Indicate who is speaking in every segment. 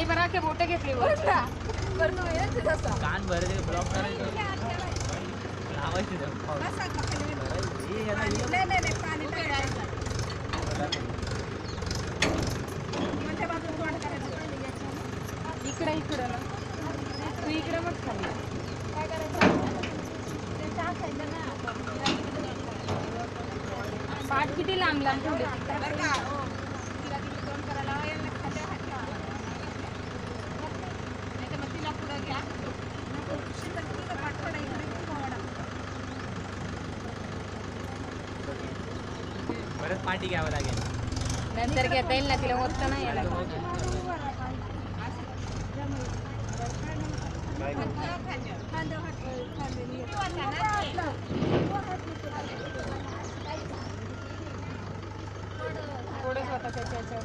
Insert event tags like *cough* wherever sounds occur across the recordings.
Speaker 1: त्याने बरं अख्खे बोटं घेतले बघ ना बरं तू आहे ना तसा
Speaker 2: कान भरले ब्लॉक करायचं लावायचं ते. हे याला हे
Speaker 1: इकडे इकडं ना। तू इकडे मग खाली। पाठ किती लांब लांब ठेवले
Speaker 2: परत पाठी घ्यावं लागेल.
Speaker 1: नंतर घेता येईल ना तिला होत नाही थोडं स्वतःच्या याच्यावर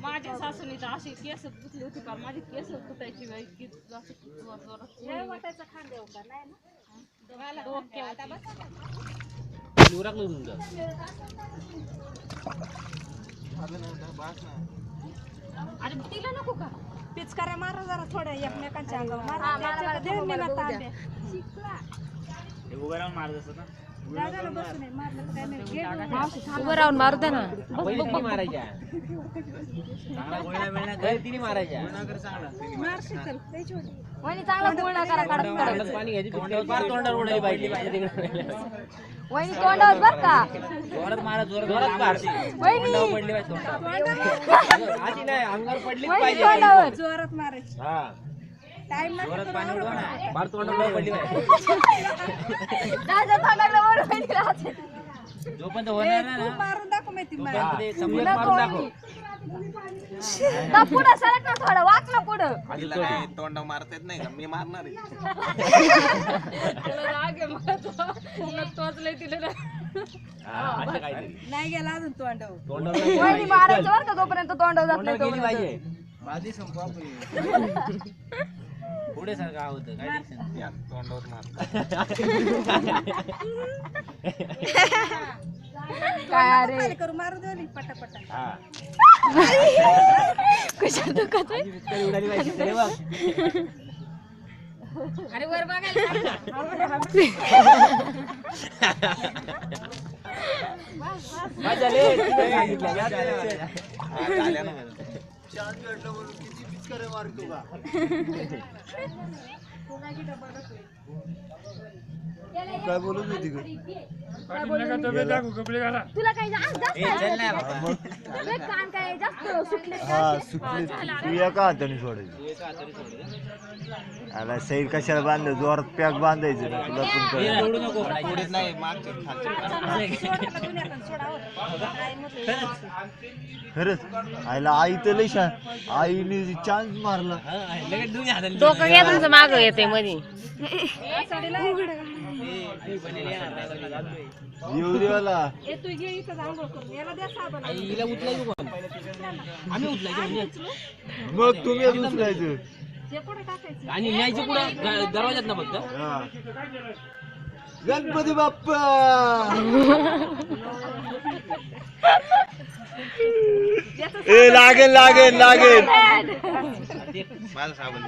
Speaker 3: माझ्या सासूने तर अशी केस होती माझी केस वेळ असं. अरे तिला नको का
Speaker 4: पिचकाऱ्या मारा जरा थोड्या एकमेकांच्या अंगावर
Speaker 1: हा,
Speaker 4: मारा
Speaker 1: मारा,
Speaker 2: उभं राहून मारत असतं ना.
Speaker 1: उभं राहून मारू द्या
Speaker 2: मारायच्या. चांगला गोळ्या मिळणार घरी तिने मारायच्या.
Speaker 1: वहिनी चांगला गुळणा करा
Speaker 2: पाणी घ्यायची फार तोंडावर उडाली पाहिजे.
Speaker 1: वहिनी तोंडावर बर का?
Speaker 2: जोरात मारा जोरात जोरात मार. तोंडावर पडली पाहिजे तोंडावर. अशी नाही अंगावर पडलीच
Speaker 1: वहिनी
Speaker 2: पाहिजे.
Speaker 1: तोंडावर.
Speaker 4: जोरात मारायची.
Speaker 2: हा. जोरात पाणी उडवा ना. फार तोंडावर पडली पाहिजे
Speaker 1: दादा तोंडाकडे वर वहिनीला हात येते.
Speaker 2: जोपर्यंत होणार नाही
Speaker 4: तू
Speaker 2: ना
Speaker 4: मारून दाखव माहिती मला.
Speaker 2: तोपर्यंत ते सम्यक
Speaker 1: नको
Speaker 2: मारून दाखव.
Speaker 1: वहिनी. दा पुढं सरक ना थोडं वाक ना पुढं.
Speaker 5: तिला काय तोंड मारता येत नाही का? मी मारणार आहे.
Speaker 3: तिला राग आहे मला तो. तिला टोचलंय तिला राग.
Speaker 2: हा, असं काहीतरी
Speaker 4: नाही. गेला अजून तू अंडावर
Speaker 2: तोंडावर नाही
Speaker 1: वहिनी
Speaker 2: गेली
Speaker 1: मारायचं बरं का तोपर्यंत तोंडावर जात नाही
Speaker 2: तोंडावर गेली
Speaker 1: तोपर्यंत
Speaker 2: पाहिजे. *laughs* पुढे सारखं होतं काय टेन्शन नाही.
Speaker 5: या तोंडावर मार.
Speaker 1: काय अरे?
Speaker 4: करू मारू दे पटापटा.
Speaker 2: हा.
Speaker 1: कशा दुखत. अरे वर बघायला
Speaker 2: काय झाले? तिने सांगितलं, या झाल्या.
Speaker 5: हा, झाल्या ना.
Speaker 6: काय बोलत होती ग?
Speaker 1: तुला जास्त कान काय जास्त सुटले
Speaker 6: हा सुटली तू एका हाताने सोडायची. आला सैर कशाला बांधलं? जोरात पॅक बांधायचं ना तुला पण
Speaker 2: हे
Speaker 6: कळलं. खरंच. आईला आई तर लई छान आईने चान्स मारला.
Speaker 2: हा,
Speaker 1: डोकं घ्या तुमचं माग येते मध्ये
Speaker 2: ए, आई बनेल येणार नाही तर मी जातोय.
Speaker 6: येऊ देवाला
Speaker 4: ए तू ये इथं आंघोळ करून याला द्या साबण
Speaker 2: आई, हिला उचलायचं कोण आम्ही उचलायचं म्हणजे
Speaker 6: मग तुम्ही उचलायचं
Speaker 4: हे कुठे टाकायचं
Speaker 2: आणि न्यायचं ग- दरवाजात ना फक्त
Speaker 6: हा. गणपती बाप्पा ए लागेल लागेल लागेल *laughs*
Speaker 5: माझा साबण